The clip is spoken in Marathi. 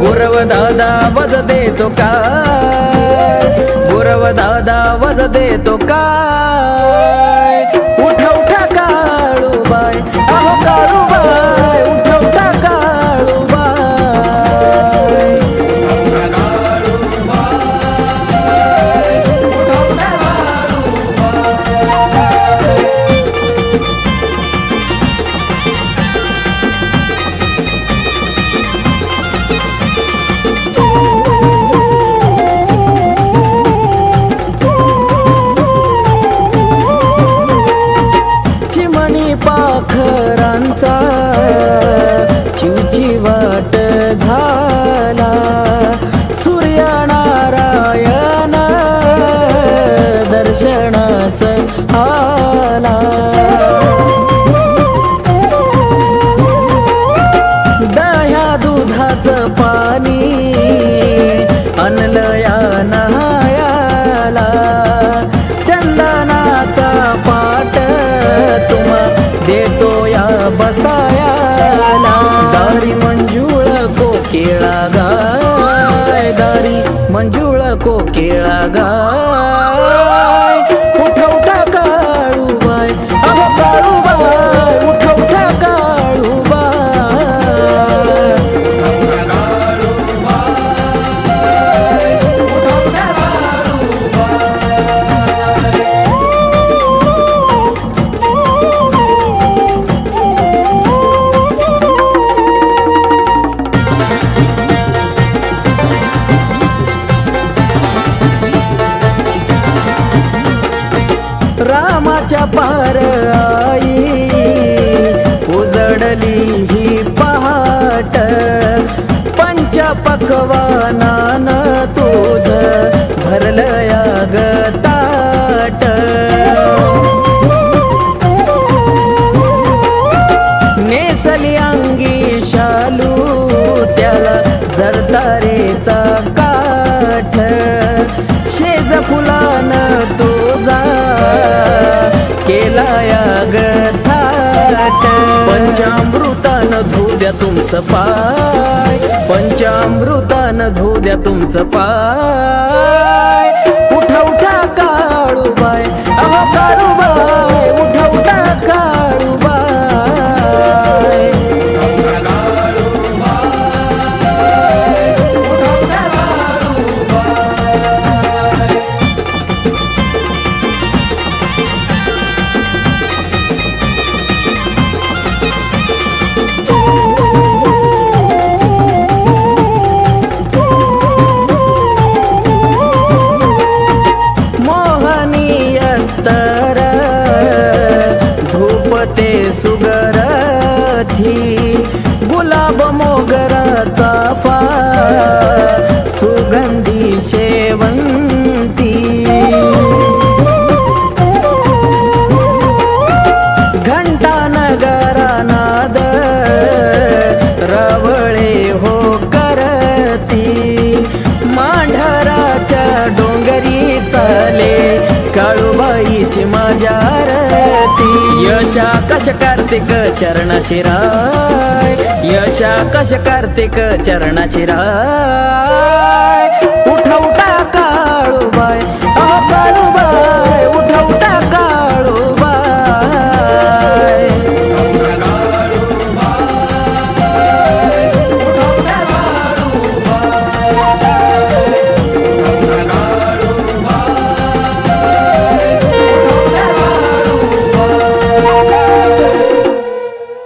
गुरव दादा वज देतो का गुरव दादा वज देतो काय? घाट वाट झाला. सूर्यनारायण दर्शनास आला. दह्या दुधाचं पाणी अनलया नहायाला. चंदनाचा पाट तुम्हा देतो kila पार आई उजडली ही पहाट. पंच पकवानान तुझ भरलं या ताट. नेसली अंगी शालू त्याला जरदारेचा काठ. शेज फुला केला या ग थाट पंचामृतान तुमचं पाय. पंचामृतान धू द्या तुमचं पाय. उठा उठा काळू बाय. अहो काळू রাখে कश कार्तिक चरण शिराय? यशा कश कार्तिक चरण शिराय?